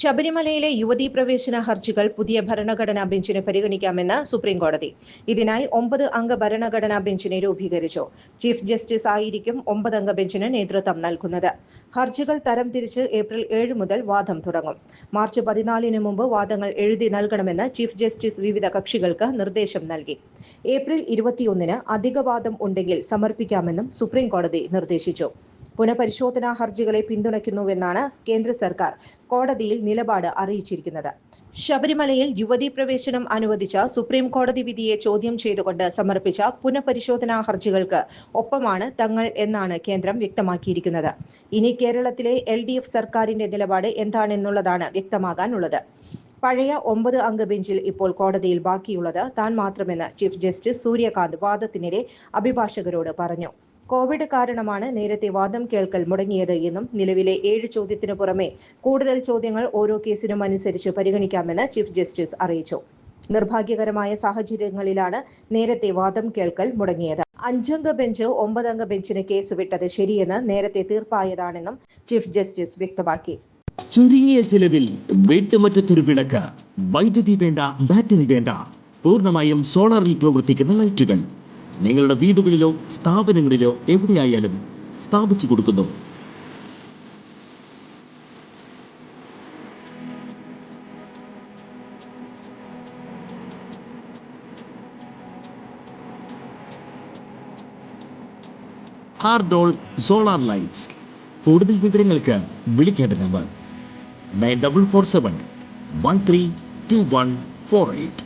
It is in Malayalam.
ശബരിമലയിലെ യുവതീ പ്രവേശന ഹർജികൾ പുതിയ ഭരണഘടനാ ബെഞ്ചിന് പരിഗണിക്കാമെന്ന് സുപ്രീം കോടതി ഇതിനായി ഒമ്പത് അംഗ ഭരണഘടനാ ബെഞ്ചിനെ രൂപീകരിച്ചു. ചീഫ് ജസ്റ്റിസ് ആയിരിക്കും ഒമ്പത് അംഗ ബെഞ്ചിന് നേതൃത്വം നൽകുന്നത്. ഹർജികൾ തരം തിരിച്ച് ഏപ്രിൽ ഏഴ് മുതൽ വാദം തുടങ്ങും. മാർച്ച് പതിനാലിന് മുമ്പ് വാദങ്ങൾ എഴുതി നൽകണമെന്ന് ചീഫ് ജസ്റ്റിസ് വിവിധ കക്ഷികൾക്ക് നിർദ്ദേശം നൽകി. ഏപ്രിൽ ഇരുപത്തിയൊന്നിന് അധിക വാദം ഉണ്ടെങ്കിൽ സമർപ്പിക്കാമെന്നും സുപ്രീം കോടതി നിർദ്ദേശിച്ചു. പുനഃപരിശോധനാ ഹർജികളെ പിന്തുണയ്ക്കുന്നുവെന്നാണ് കേന്ദ്ര സർക്കാർ കോടതിയിൽ നിലപാട് അറിയിച്ചിരിക്കുന്നത്. ശബരിമലയിൽ യുവതീ പ്രവേശനം അനുവദിച്ച സുപ്രീം കോടതി വിധിയെ ചോദ്യം ചെയ്തുകൊണ്ട് സമർപ്പിച്ച പുനഃപരിശോധനാ ഹർജികൾക്ക് ഒപ്പമാണ് തങ്ങൾ എന്നാണ് കേന്ദ്രം വ്യക്തമാക്കിയിരിക്കുന്നത്. ഇനി കേരളത്തിലെ എൽ ഡി എഫ് സർക്കാരിന്റെ നിലപാട് എന്താണെന്നുള്ളതാണ് വ്യക്തമാകാനുള്ളത്. പഴയ ഒമ്പത് അംഗ ബെഞ്ചിൽ ഇപ്പോൾ കോടതിയിൽ ബാക്കിയുള്ളത് താൻ മാത്രമെന്ന് ചീഫ് ജസ്റ്റിസ് സൂര്യകാന്ത് വാദത്തിനിടെ അഭിഭാഷകരോട് പറഞ്ഞു. കോവിഡ് കാരണമാണ് നേരത്തെ വാദം കേൾക്കൽ മുടങ്ങിയത് എന്നും നിലവിലെ ഏഴ് ചോദ്യത്തിനു പുറമെ കൂടുതൽ ചോദ്യങ്ങൾ ഓരോ കേസിനും അനുസരിച്ച് പരിഗണിക്കാമെന്ന് ചീഫ് ജസ്റ്റിസ് അറിയിച്ചു. നിർഭാഗ്യകരമായ സാഹചര്യങ്ങളിലാണ് നേരത്തെ വാദം കേൾക്കൽ മുടങ്ങിയത്. അഞ്ചംഗ ബെഞ്ച് ഒമ്പതംഗ ബെഞ്ചിന് കേസ് വിട്ടത് ശരിയെന്ന് നേരത്തെ തീർപ്പായതാണെന്നും ചീഫ് ജസ്റ്റിസ് വ്യക്തമാക്കി. ചുരുങ്ങിയ ചിലവിൽ വീട്ടുമറ്റത്തൊരു വിളക്ക്. വൈദ്യുതി വേണ്ട ബാറ്ററി വേണ്ട. പൂർണമായും സോളാറിൽ പ്രവർത്തിക്കുന്ന ലൈറ്റുകൾ. നിങ്ങളുടെ വീടുകളിലോ സ്ഥാപനങ്ങളിലോ എവിടെയായാലും സ്ഥാപിച്ചു കൊടുക്കുന്നു. ഹാർഡോൾ സോളാർ ലൈറ്റ്സ്. കൂടുതൽ വിവരങ്ങൾക്ക് വിളിക്കേണ്ട number nine double four seven one three two one four eight.